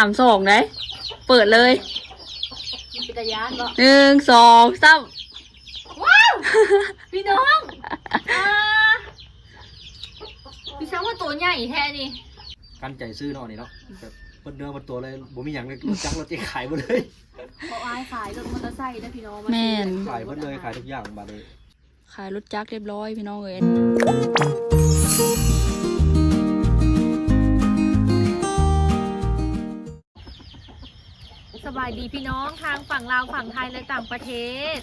ามสองได้ เปิดเลยมันเป็นตะยานบ่หนึ่งสองสามว้าว พี่น้องอ่าพี่ช้างว่าตัวใหญ่แท้นี่กันใจซื้อเนาะนี่เนาะแบบเปิดเนื้อเปิดตัวเลยบ่มีหยังเลยรถจักรรถเจ๊ขายหมดเลยบอกอายขายรถมอเตอร์ไซค์นะพี่น้องาแม่นขายหมดเลยขายทุกอย่างบาดเลยขายรถจักรเรียบร้อยพี่น้องเอ๋ย สบายดีพี่น้องทางฝั่งลาวฝั่งไทยและต่างประเทศ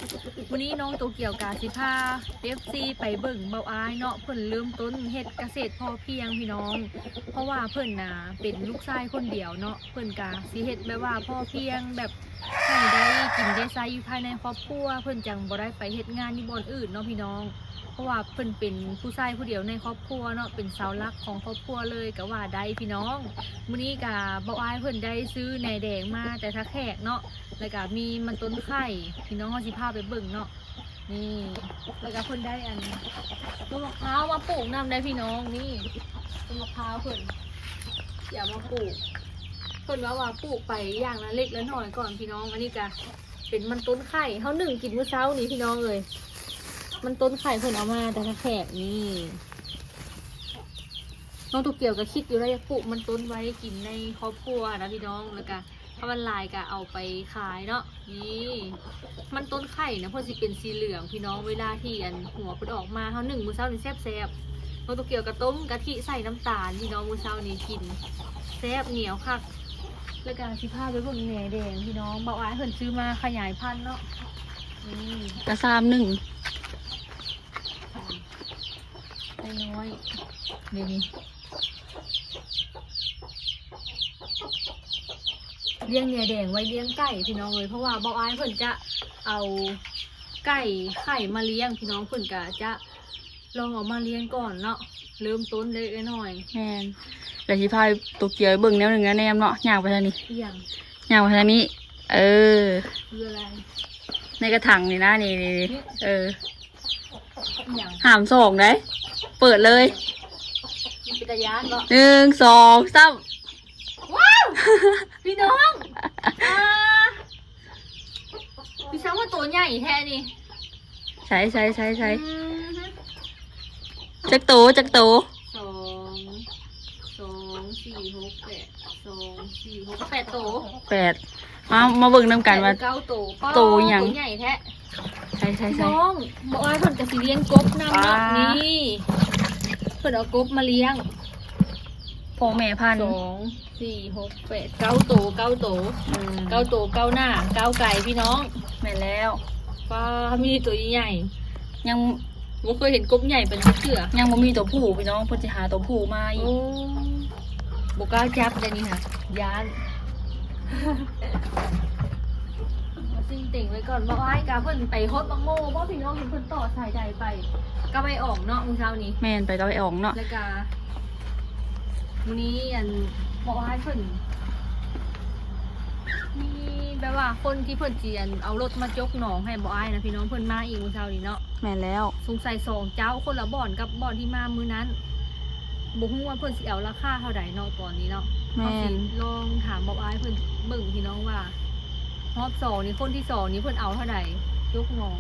วันนี้น้องโตเกี่ยวกาสิพาเอฟซีไปเบิ่งเบาอายเนาะเพิ่นเริ่มต้นเฮ็ดเกษตรพอเพียงพี่น้อง เพราะว่าเพิ่นน่ะเป็นลูกชายคนเดียวเนาะเพิ่นกาสิเฮ็ดแบบว่าพอเพียงแบบให้ได้กินได้ใช้อยู่ภายในครอบครัวเพิ่นจังบ่ได้ไปเฮ็ดงานที่บ่อนอื่นเนาะพี่น้อง เพราะว่าเพิ่นเป็นผู้ชายผู้เดียวในครอบครัวเนาะเป็นเสาหลักของครอบครัวเลยก็ว่าได้พี่น้องมื้อนี้ก็บ่อายเพิ่นได้ซื้อแหนแดงมาแต่ถ้าแขกเนาะแล้วก็มีมันต้นไข่พี่น้องเฮาสิพาไปเบิ่งเนาะนี่แล้วก็เพิ่นได้อันต้นมะพร้าวมาปลูกนำได้พี่น้องนี่ต้นมะพร้าวเพิ่นอย่ามาปลูกเพิ่นว่าว่าปลูกไปอย่างละเล็กละน้อยก่อนพี่น้องอันนี้ก็เป็นมันต้นไข่เฮานึ่งกินมื้อเช้านี้พี่น้องเอ้ย มันต้นไข่เพิ่นเอามาแต่ถ้าแขกนี่น้องตุกเกี่ยวก็คิดอยู่แล้วปลูกมันต้นไว้กินในครอบครัวนะพี่น้องแล้วก็ถ้ามันลายก็เอาไปขายเนาะนี่มันต้นไข่นะเพื่อสิเป็นสีเหลืองพี่น้องเวลาที่อันหัวเพิ่นออกมาเขาหนึ่งมือเช้านี่แซ่บแซ่บๆน้องตุกเกี่ยวก็ต้มกะทิใส่น้ำตาลพี่น้องมือเช้านี่กินแซ่บเหนียวคักแล้วก็สิพาไปเบิ่งแหน่แดงพี่น้องเบาอ้ายเพิ่นซื้อมาขยายพันธุ์เนาะนี่กระซามหนึ่ง น้อยๆนี่นี่เลี้ยงเนี่ยแดงไว้เลี้ยงไก่พี่น้องเลยเพราะว่าบอกอายเพิ่นจะเอาไก่ไข่มาเลี้ยงพี่น้องเพิ่นก็จะลองเออกมาเลี้ยงก่อนเนาะเริ่มต้นเล็กๆน้อยแม่นแล้วสิพาตัวเกียวไปเบิ่งแนวหนึ่งนะแนมเนาะย่างไปทางนี้ๆเอียงย่างไปทางนี้ เออคืออะไรในกระถางนี่นะนี่นี่นี่เออเอียงหามสองได้เปิดเลยมันเป็นตะยานบ่หนึ่งสองสามว้าวพี่น้องอ่าพี่ช้างว่าตัวใหญ่แท้นี่ใช้ใช้ใช้ใช้อืมจักโตจักโตสองสองสี่หกแปดสองสี่หกแปดโตแปดมามาเบิ่งน้ำกันว่าเก้าโตโตหยัง ตัวใหญ่แท้ ใช้ใช้ใช้ น้องบอกว่าเพิ่นจะสิเลี้ยงกบน้ำเนาะว้านี่เพิ่นเอากบมาเลี้ยงพ่อแม่พันสธุ์องสี่หกแปดเก้าโตเก้าโตอืมเก้าโตเก้าหน้าเก้าไก่พี่น้องแม่นแล้ว ป้ามีตัวใหญ่ยังบ่เคยเห็นกบใหญ่เป็นเสือยังบ่มีตัวผู้พี่น้องเพิ่นสิหาตัวผู้มาอีโอ้กบกล้าจับเลยนี่ค่ะยานมา ซิ่งติ่งไว้ก่อนบอกว่าให้กาเพิ่นไปฮดบังโม่เพราะพี่น้องเห็นเพิ่นต่อสายใดไปก็ไปออกเนาะมื้อเช้านี้แม่นไปก็ไปออกเนาะแล้วก็มื้อนี้อันบอกว่าให้เพิ่นมีแบบว่าคนที่เพิ่นเจียนเอารถมาจกหนองให้บ่อายนะพี่น้องเพิ่นมาอีกมื้อเช้านี้เนาะแม่นแล้วสงสัยสองเจ้าคนละบ่อนกับบ่อนที่มามื้อนั้นบ่ฮู้ว่าเพิ่นสิเอาราคาเท่าใดเนาะตอนนี้เนาะแม่เอาสินลองถามบอกอายเพิ่นเบิ่งพี่น้องว่า รอบสองนี่คนที่สองนี่เพิ่นเอาเท่าใดยกหนอง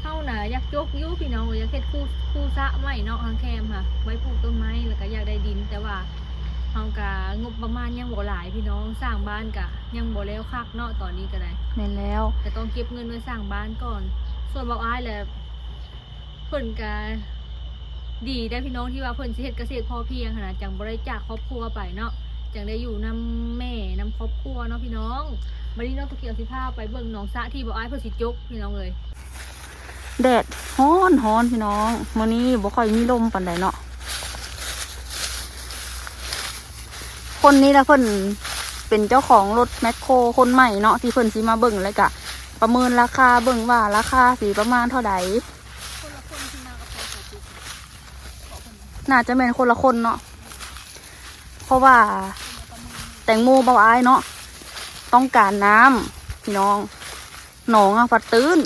เท่าน่ะอยากยกอยุพี่น้องอยากเฮ็ดคู่คู่ซะไม้เนาะทางแคมค่ะ ไว้ปลูกต้นไม้แล้วก็อยากได้ดิน แต่ว่าเฮากะงบประมาณยังบ่หลายพี่น้องสร้างบ้านกะ ยังบ่แล้วคักเนาะตอนนี้ก็ได้แม่นแล้ว แต่ต้องเก็บเงินไว้สร้างบ้านก่อน ส่วนบอกอ้ายแหละเพิ่นกะดีได้พี่น้องที่ว่าเพิ่นสิเฮ็ดเกษตรพอเพียงขนาดจังบ่ได้จากครอบครัวไปเนาะ จังได้อยู่นำแม่นำครอบครัวเนาะพี่น้องวันนี้น้องตะเกียวสิพาไปเบิ่งหนองสะที่บอกอ้ายเพิ่นสิจกพี่น้องเลยแดดฮ้อนฮ้อนพี่น้องมื้อนี้บ่ค่อยมีลมปานใดเนาะคนนี้ละเพิ่นเป็นเจ้าของรถแมคโครคนใหม่เนาะที่เพิ่นสิมาเบิ่งแล้วก็ประเมินราคาเบิ่งว่าราคาสิประมาณเท่าใดคนละคนที่มากระเพิ่นนะน่าจะเป็นคนละคนเนาะ เพราะว่าแตงโมเบาอายเนาะต้องการน้ำพี่น้องหนองอะฟัดตื้น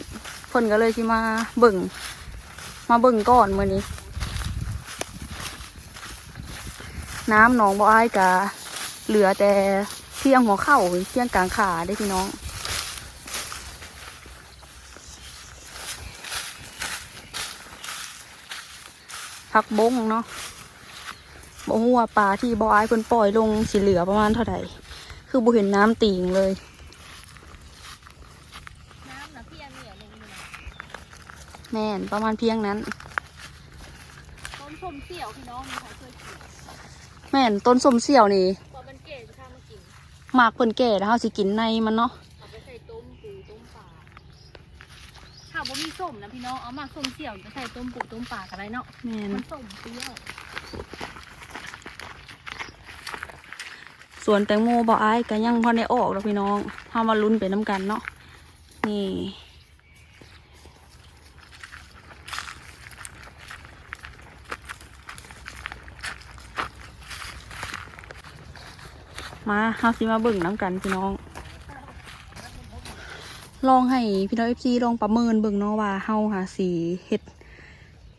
เพิ่นก็เลยที่มาเบิ่ง มาเบิ่งก่อนมื้อนี้ น้ำหนองเบาอายกะเหลือแต่เชียงหัวเข่าเชียงกลางขาได้พี่น้องพักบงเนาะ บ่ฮู้ว่าปลาที่บ่อายเพิ่นปล่อยลงสิเหลือประมาณเท่าใดคือบ่เห็นน้ำติ่งเลยน้ำนะพี่อันเหนียวลงอยู่นะแม่นประมาณเพียงนั้น ต้นชมเสี่ยวพี่น้องมีใครเคยกินแม่นต้นส้มเสี่ยวนี่พอมันเก๋จะข้ามมากินหมากเพิ่นแก่แล้วเฮาสิกินในมันเนาะเอาไปใส่ต้มปูต้มปลาถ้าบ่มีส้มนะพี่น้องเอามาส้มเสี่ยวจะใส่ต้มปูต้มปลากันได้เนาะแม่นมันส้มเปรี้ยว ส่วนแตงโมบ่อายก็ยังพอได้ออกแล้วพี่น้องเฮามาลุ้นไปน้ำกันเนาะนี่มาเฮาสิมาเบิ่งน้ำกันพี่น้อง ลองให้พี่น้องเอฟซีลองประเมินเบิ่งเนาะว่าเฮาหาสีเฮ็ด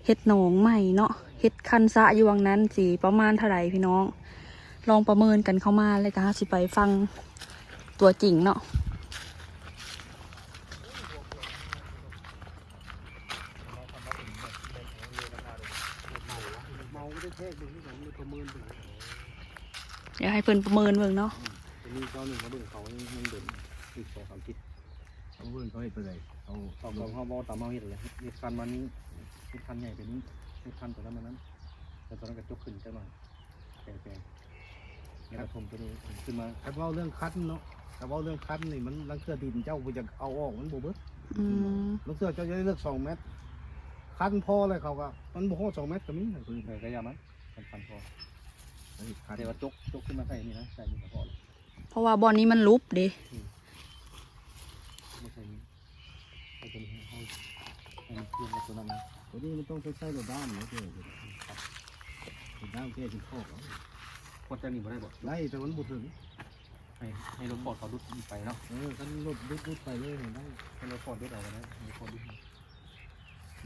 เฮ็ดหนองใหม่เนาะเฮ็ดคันสะอยู่วังนั้นสีประมาณเท่าไหร่พี่น้อง ลองประเมินกันเข้ามาเลยก็เฮาสิไปฟังตัวจริงเนาะเมาก็ได้แทกดูที่ผมเลยประเมินดูเดี๋ยวให้เพิ่นประเมินเบิ่งเนาะจะมีเจ้าหนึ่งเขาเบิ่งเขายังเดินอีกสองสามทิศเขาเพิ่นเขาเฮ็ดไปเลยเขาเขาเขาเขาบอกตามเมาเห็ดเลยมีคันมันนี้มีคันใหญ่เป็นนี้มีคันตัวนั้นมันนั้นแต่ตัวนั้นกระจกขึ้นจังหน่อยแปลง แปลงนี่กระทมตัวนี้ขึ้นมาถ้าเว้าเรื่องคัดเนาะถ้าเว้าเรื่องคัดนี่มันลังเสื้อดินเจ้าบ่จะเอาออกมันบ่เบิดอืมลังเสื้อเจ้าจะได้เลือกสองเมตรคันพอเลยเขาก็มันบ่พอสองเมตรก็มีนะคือเออก็ยามันคันคันพอคันเดี๋ยวจกจกขึ้นมาใส่นี่นะใส่นี่ก็พอแล้วเพราะว่าบอลนี้มันลุบเดิไม่ใช่นี่ไอ้ตัวนี้ให้ให้มันเคลื่อนกับตัวนั้นนะตัวนี้มันต้องใช้ใช้รถด้ามเนาะเจ้ารถด้ามแก้ที่ข้อเขา พอจะหนีมาได้บ่ได้แต่มันบ่ถึงให้ให้รถฟอร์ดเขาดุดไปเนาะเออคันรถดุดๆไปเลยนี่ได้ให้รถฟอร์ดดุดเอาไปนะให้รถฟอร์ดดุด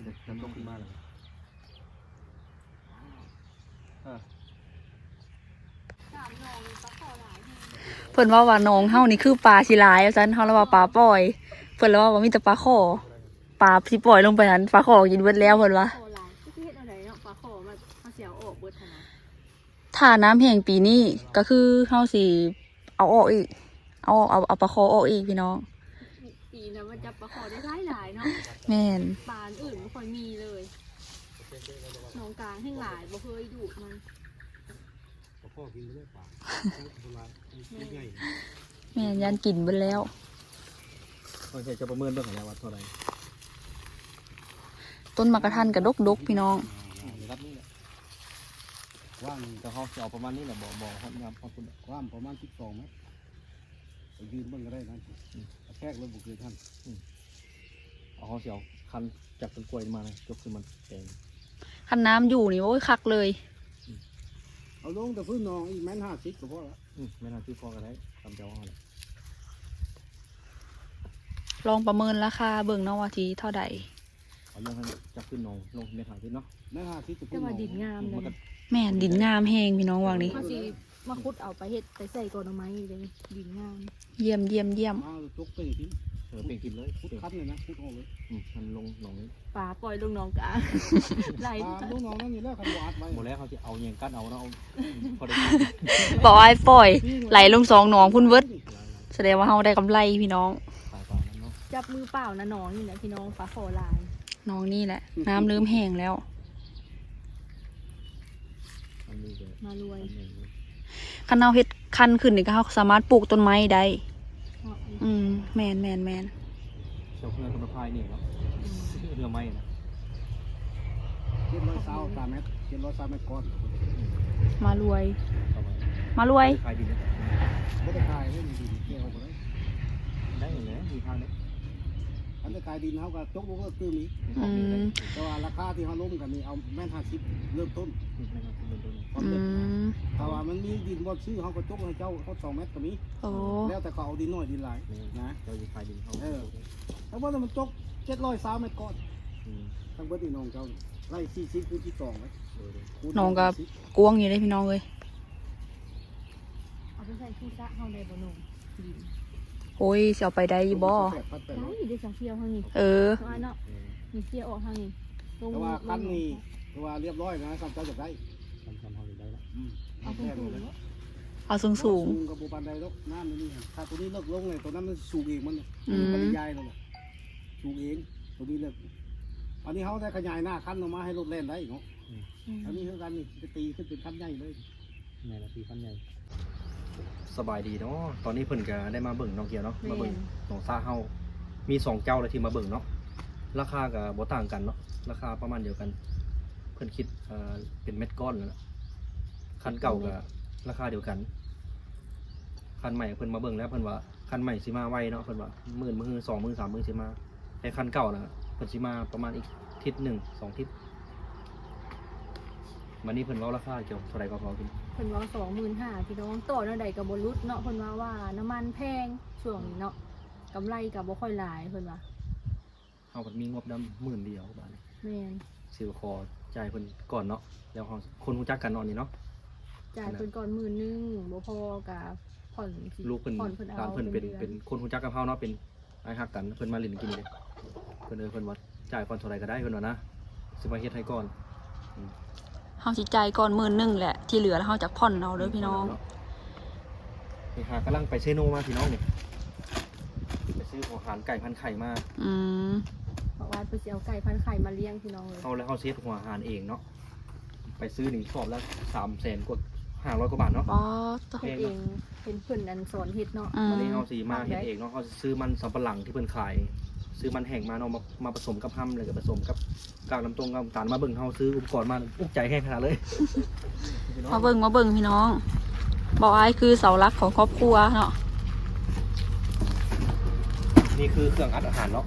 เด็กน้ำตกขึ้นมาเลยอ่าสามนองปลาขอหลายแห่งเพิ่นว่าว่าน้องเฮานี่คือปลาสิหลายอาจารย์เฮาแล้วว่าปลาปล่อย เพิ่นแล้วว่าว่ามีแต่ปลาขอปลาสิปล่อยลงไปหันปลาขอกินเบิดแล้วเพิ่นว่า ถ้าน้ำแห้งปีนี้ก็คือเฮาสิเอาออกอีก เอาออกเอาเอาปลาคอออกอีกพี่น้องปีนะมันจะปลาขอได้หลายหลายๆเนาะแม่นปลาอื่นไม่ค่อยมีเลยหนองกลางแห่งหลายบ่เคยดูดมันพ่อกินไม่ได้ปลาโบราณง่ายแม่นยันกินเบิดแล้วเขาจะประเมินเรื่องของแล้วว่าเท่าไหร่ต้นมะกระทันกระดกดกพี่น้อง รับนี่แหละว่างแต่เขาจะเอาประมาณนี้แหละบอกบอกเขายามเขาคุณความประมาณ12เมตรไปยืนเบิ่งก็ได้นะแทกเลยบ่เกินท่านเอาเขาจะเอาคันจากต้นกล้วยมาเลยยกขึ้นมันแดงคันน้ำอยู่นี่โอ้ยคักเลย เอาลงแต่พื้นนองอีกแม่น50ก็พอละอืมไม่น่าซื้อพอกันได้ทำเจ้าอะไรลองประเมินราคาเบิ่งเนาะว่าทีเท่าใดเอาลงให้จับขึ้นนองลงเมตรหาขึ้นเนาะแม่น50ก็แต่ว่าดินงามเลมันยก็ แม่นดินงามแห้งพี่น้องวางนี้เขาสิมาคุดเอาไปเฮ็ดไปใส่กอนเอาไม้เลยดินงามเยี่ยมเยี่ยมเยี่ยมมาจกเป่งทิ้งเออเป็นกินเลยพุดเป่งคัดเลยนะพุดออกเลยอืมมันลงหนองนี้ปลาปล่อยลงหนองกลางไหลปลาลูกน้องนั่นนี่แหละคันบ่อัดไว้หมดแล้วเขาจะเอาเงียงกั้นเอาแล้วเอาพอได้บอกไอ้ปล่อย ไหลลงสองหนองพุ่นเวิร์ดแสดงว่าเฮาได้กำไรพี่น้องตายตายนั้นเนาะจับมือเปล่านะน้องนี่แหละพี่น้องปลาขอหลาย น้องนี่แหละ น้ำเริ่มแห้งแล้วอันนี้เลย มารวยอันนี้เลยคันเอาเฮ็ดคันขึ้นนี่ก็เฮาสามารถปลูกต้นไม้ได้เหมาะดีอืมแมนแมนแมนเจ้าเพื่อนคนพายนี่เนาะเรือไม้นะเจ็ดร้อยเศร้าสามเมตรเจ็ดร้อยสามเมตรก้อน มารวยต่อไปมารวยพายดินไม่ได้ขายไม่มีดินเกี่ยวไปเลยได้เลยมีทางได้ อันจะขายดินเขาก็จกลงก็ตื้มอีกอืมแต่ว่าราคาที่เขาล้มกันนี่เอาแม่นห้าสิบเริ่มต้นอืมแต่ว่ามันมีดินบ่ซื้อเขาก็จกให้เจ้าเขาสองเมตรก็มีโอ้แล้วแต่เขาเอาดินน้อยดินหลายนะเราจะพายดินเขาถ้าว่ามันจกเจ็ดร้อยสามเมตรก้อนทั้งเบิดนี่น้องเจ้าไร่สี่สิบคูณที่สองไว้คูณน้องกับกวงอยู่ได้พี่น้องเลยเอาไปใส่ที่ซะเฮาได้บ่หนุ่มดิน โอ้ยสิเอาไปได้บ่แปดพันแปดได้ร้อยได้สังเทียวเฮานี่เออ เอาอันเนาะมีเสียออกเฮานี่ลงแต่ว่าคันนี้แต่ว่าเรียบร้อยนะคันเจ้าจะได้ทำทำเฮาได้แล้วอืมเอาสูงสูงเนาะเอาสูงสูง กับปูปันไดแล้วน้ำนี่ถ้าตัวนี้เลิกลงเลยตัวนั้นมันสูงเองมันอืม ปริยายเลยสูงเองตัวนี้เลิกอันนี้เขาได้ขยายหน้าคันออกมาให้รถเล่นได้เนาะอันนี้คือกันนี่จะตีขึ้นเป็นคันใหญ่เลย ในนาทีฟันใหญ่ สบายดีเนาะตอนนี้เพิ่นก็ได้มาเบิ่งน้องเกียวเนาะมาเบิ่งหนองซาเฮามีสองเจ้าเลยที่มาเบิ่งเนาะราคาก็บ่ต่างกันเนาะราคาประมาณเดียวกัน เพิ่นคิดเอ่อเป็นเม็ดก้อนนั่นแหละคันเก่าก็ราคาเดียวกันคันใหม่เพิ่นมาเบิ่งแล้วเพิ่นว่าคันใหม่สิมาไวเนาะเพิ่นว่าหมื่นมือสองมือสามมือสิมาแต่คันเก่านะเพิ่นสิมาประมาณอีกทิศหนึ่งสองทิศ วันนี้เพิ่นเว้าราคาเกี่ยวเท่าไหร่ก็พอกินเพิ่นว่า25,000พี่น้องต่อเนาะใดก็บ่รุดเนาะเพิ่นว่าว่าน้ำมันแพงช่วงนี้เนาะกำไรก็บ่ค่อยหลายเพิ่นว่าเฮาก็มีงบดำหมื่นเดียวบาทนี้แม่นสิขอจ่ายเพิ่นก่อนเนาะแล้วเฮาคนรู้จักกันเนาะนี่เนาะ จ่ายเพิ่นก่อนหมื่นหนึงบ่พอกับผ่อนสิลูกเพิ่นผ่อนเพิ่นหลาเอานเพิ่นเป็นดือเป็นคนรู้จักกับเฮาเนาะเป็นไอ้ฮักกันเพิ่นมาเล่นกินเลยเพิ่นเอิ้นเพิ่นว่าจ่ายก่อนเท่าไหร่ก็ได้เพิ่นว่านะสิมาเฮ็ดให้ก่อน เฮาสิจ่ายก่อนหมื่นหนึงแหละ ที่เหลือแล้วเฮาจักผ่อนเอาเด้อพี่น้อง นี่หากำลังไปเชโนมาพี่น้องนี่ไปซื้อของอาหารไก่พันไข่มาอืมเพราะว่าเพิ่นสิเอาไก่พันไข่มาเลี้ยงพี่น้องเลยเฮาแล้วเฮาเซฟหัวอาหารเองเนาะไปซื้อหนึ่งสอบละ300,000กว่า500กว่าบาทเนาะ ป๊อดเฮ็ดเองเป็นเพิ่นอันสอนเฮ็ดเนาะ อืม วันนี้เฮาสิมาเฮ็ดเองเนาะเฮาสิซื้อมันสำปะหลังที่เพิ่นขาย ซื้อมันแห้งมาเนาะมามาผสมกับห้ำเลยก็ผสมกับกากน้ำตรงกากน้ำตาลมาเบิ่งเฮาซื้ออุปกรณ์มาอุกใจแห้งขนาดเลยมาเบิ่งมาเบิ่งพี่น้องบอกอ้ายคือเสาหลักของครอบครัวเนาะนี่คือเครื่องอัดอาหารเนาะ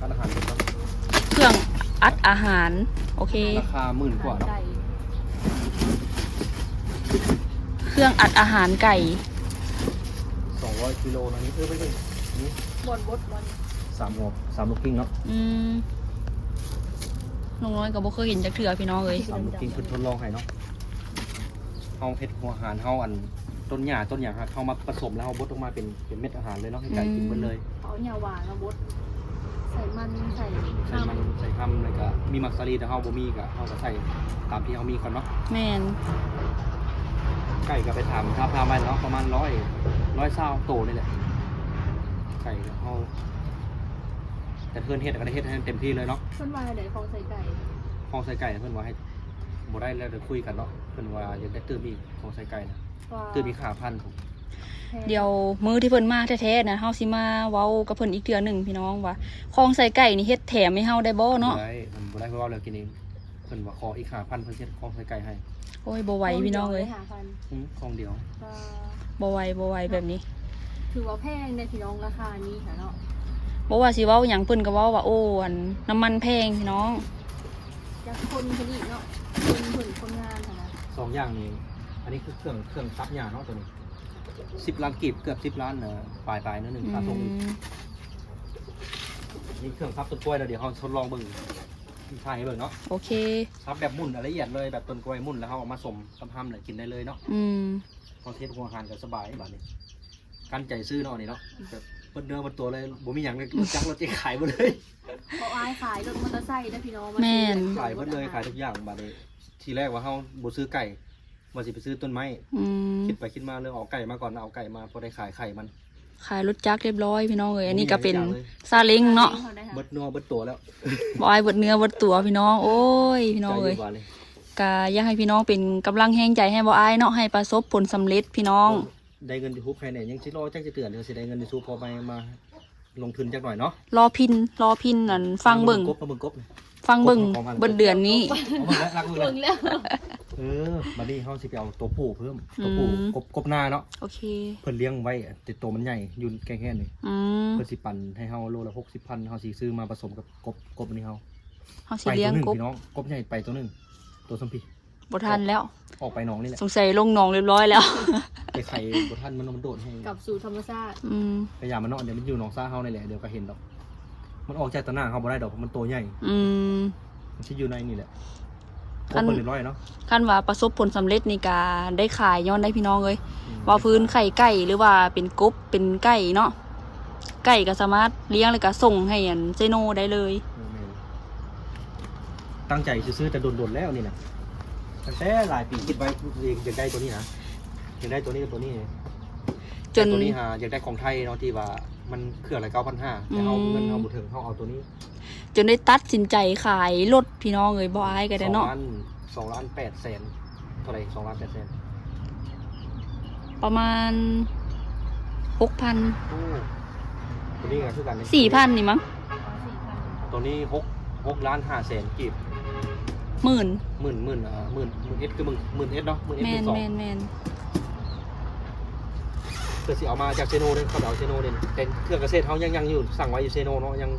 อัดอาหารเนาะเครื่องอัดอาหาร โอเคราคาหมื่นกว่าเนาะไก่เครื่องอัดอาหารไก่สองร้อยกิโลนะนี่เออไม่ใช่นี่บดบดบด สามหัวสามลูกกิ้งเนาะอืมน้องน้อยก็บ่เคยเห็นจักเถื่อพี่น้องเลยสามลูกกิ้งเพิ่นทดลองให้เนาะเฮาเฮ็ดหัวอาหารเฮาอันต้นหญ้าต้นหญ้าเฮามาผสมแล้วเฮาบดออกมาเป็นเป็นเม็ดอาหารเลยเนาะให้ไก่กินเบิดเลยเขาเอาหญ้าหวานมาบดใส่มันใส่ใส่มันใส่ทำแล้วก็มีมักซารีแต่เฮาบ่มีก็เฮาก็ใส่ตามที่เฮามีก่อนเนาะแม่นไก่ก็ไปถามถ้าพาไปเนาะประมาณร้อยร้อยเศร้าโตนี่แหละไก่ก็เฮา แต่เพื่อนเฮ็ดก็ได้เฮ็ดให้เต็มที่เลยเนาะเพิ่นว่าไหนของใส่ไก่ของใส่ไก่เพื่อนว่าให้บ่ได้แล้วเดี๋ยวคุยกันเนาะเพื่อนว่าอยากได้ตื้มอีกของใส่ไก่นะว่าตื้มอีกขาพันผมแพงเดี๋ยวมือที่เพิ่นมาแท้ๆนะเฮาสิมาเว้ากับเพิ่นอีกเทื่อหนึงพี่น้องว่าของใส่ไก่นี่เฮ็ดแถมให้เฮาได้บ่เนาะบ่ได้มันบ่ได้เพราะว่าเรากินเองเพิ่นว่าขออีกขาพันเพิ่นเฮ็ดของใส่ไก่ให้โอ้ยบ่ไหวพี่น้องเอ้ยหาพันอืมของเดียวก็บ่ไหวบ่ไหวแบบนี้ ถือว่าแพงในพี่น้องราคานี้ค่ะเนาะ บ่ว่าสิเว้าหยังเพิ่นก็เว้าว่าโอ้อันน้ำมันแพงพี่น้องจะคนคนอีกเนาะคนเพิ่นคนงานค่ะนะสองอย่างนี้ อันนี้คือเครื่องเครื่องซับหญ้าเนาะตัวนี้10ล้านกีบเกือบ10ล้านเอ่อปลายปลายๆเนื้อหนึงค่าส่งอีกอืมนี่เครื่องซับต้นกล้วยแล้วเดี๋ยวเฮาทดลองเบิ่งถ่ายให้เบิ่งเนาะโอเคซับแบบหมุนละเอียดเลยแบบต้นกล้วยหมุนแล้วเฮาเอามาสมกับห้ำเลยกินได้เลยเนาะอืมพอเทสหัวอาหารก็สบายบัดนี้กันใจซื้อเนาะนี่เนาะแบบ เปิดเนื้อเปิดตัวเลยบ่มีหยังเลยรถจักรรถเจ๊ขายหมดเลยเพราะอายขายรถมอเตอร์ไซค์นะพี่น้องแม่นขายหมดเลยขายทุกอย่างบัดนี้ทีแรกว่าเฮาบ่ซื้อไก่ว่าสิไปซื้อต้นไม้อืมคิดไปคิดมาเรื่องเอาไก่มาก่อนเอาไก่มาพอได้ขายไข่มันขายรถจักรเรียบร้อยพี่น้องเอ้ยอันนี้ก็เป็นบ่มีหยังเลยซาเล้งเนาะเบิดเนื้อเบิดตัวแล้วบ่อายเบิดเนื้อเบิดตัวพี่น้อง โอ้ยพี่น้องใจเอ้ยยู่บัดนี้ก็อยากให้พี่น้องเป็นกำลังแห่งใจให้บ่อายเนาะให้ประสบผลสำเร็จพี่น้อง ได้เงินที่ฮุบใครเนี่ยยังสิรอจักจะเตือนเดี๋ยวสิได้เงินที่ซูพอไปมาลงทุนจักหน่อยเนาะรอพินรอพินนั่นฟังเบิ่งกบมาเบิ่งกบนี่ฟังเบิ่งเบิ่งเดือนนี้ เอามาแล้วรักมือเลเบิ่ยงแล้วเออบัดนี้เฮาสิไปเอาตัวผู้เพิ่มตัวผู้อืม กบกบหน้าเนาะโอเค เพิ่นเลี้ยงไว้แต่ตัวมันใหญ่อยุ่นแค่แค่นี้อืมเพิ่นสิปั่นให้เฮาโลละหกสิบพันเฮาสิซื้อมาผสมกับกบกบอันนี้เฮาเฮาสิไปเลี้ยตัวงหนึ่งกบพี่น้องกบใหญ่ไปตัวหนึ่งตัวสัมพีบ่ทันแล้ว ออกไปหนองนี่แหละ สงสัยลงหนองเรียบร้อยแล้ว ไปไข่บ่ทันมันมันโดดให้กลับสู่ธรรมชาติอืมพยายามมันเนาะเดี๋ยวมันอยู่หนองซ่าเฮานี่แหละเดี๋ยวก็เห็นดอก มันออกจากตะหน้าเฮาบ่ได้ดอกเพราะมันตัวใหญ่ อืม มันสิอยู่ในนี่แหละครบเบิดเรียบร้อยเนาะคันว่าประสบผลสำเร็จในการได้ขายย้อนได้พี่น้องเลยอืมว่าพื้นไข่ไก่หรือว่าเป็นกบเป็นไก่เนาะไก่ก็สามารถเลี้ยงแล้วก็ส่งให้อันเจโนได้เลย เออแม่นตั้งใจซื้อๆแต่โดนๆแล้วนี่นะตั้งแต่หลายปีคิดไว้อยากได้ตัวนี้นะ อยากได้ตัวนี้กับตัวนี้จน แต่ตัวนี้หาอยากได้ของไทยเนาะที่ว่ามันเครื่องอะไรเก้าพันห้าแต่เอาอืมเงินเอาบุถึงเขาเอาตัวนี้จนได้ตัดสินใจขายรถพี่น้องเลยบอายก็ได้สองเนาะล้านสองล้านแปดแสนเท่าไหร่สองล้านแปดแสนประมาณหกพันโอ้ตัวนี้ไงคือกันสี่พันนี่มั้งตัวนี้หกหกล้านห้าแสนกีบหมื่นหมื่นหมื่นอ่าหมื่นหมื่นเอสคือหมื่นหมื่นเอสเนาะหมื่นเอสแมหมื่นนสองแมนแมน เพื่อสิเอามาจากเซโนเนี่ยเขาเอาเซโนเนี่ยแต่เครื่องเกษตรเขายังยังอยู่สั่งไว้อยู่เซโนเนาะยัง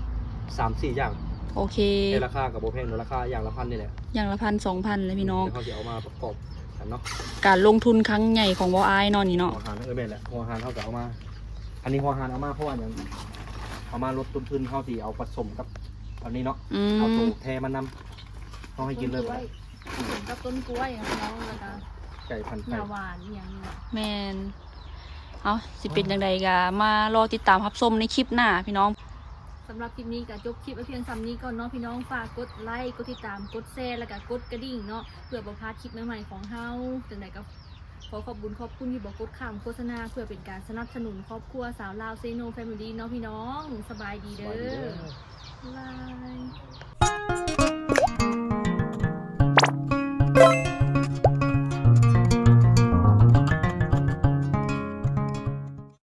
สามสี่อย่างโอเคในราคากับโบแพงเนอะราคาอย่างละพันนี่แหละอย่างละพันสองพันเลยพี่น้องเดี๋ยวเขาจะเอามาประกอบกันเนาะการลงทุนครั้งใหญ่ของบออายเนอนนี่หัเนาะวหารเออแม่นแหละหัวหารเขาจะเอามา อันนี้หัวหารเอามาเพราะว่าอย่างเอามาลดต้นทุนเขาที่เอาผสมกับอันนี้เนาะอืเอามตัวแทมันนำเขาให้กินเลยต้กล้วยกับต้นกล้วยอะพี่น้องแล้วก็ไก่พันธุ์หไก่ญ้าหวานอหย่างนี้แหละแมน เอาสิเป็นยังไงกะมารอติดตามรับชมในคลิปหน้าพี่น้องสำหรับคลิปนี้ก็จบคลิปไว้เพียงซ้ำนี้ก่อนเนาะพี่น้องฝากกดไลค์กดติดตามกดแชร์แล้วก็กดกระดิ่งเนาะเพื่อประพลาดคลิปใหม่ๆของเฮาจังใดก็ขอขอบคุญขอบคุณที่บอกกดข้ามโฆษณาเพื่อเป็นการสนับสนุนครอบครัวสาวลาวเซโนแฟมิลี่เนาะพี่น้อง สบายดีสเด้บายดีอเด้อบ๊ายบาย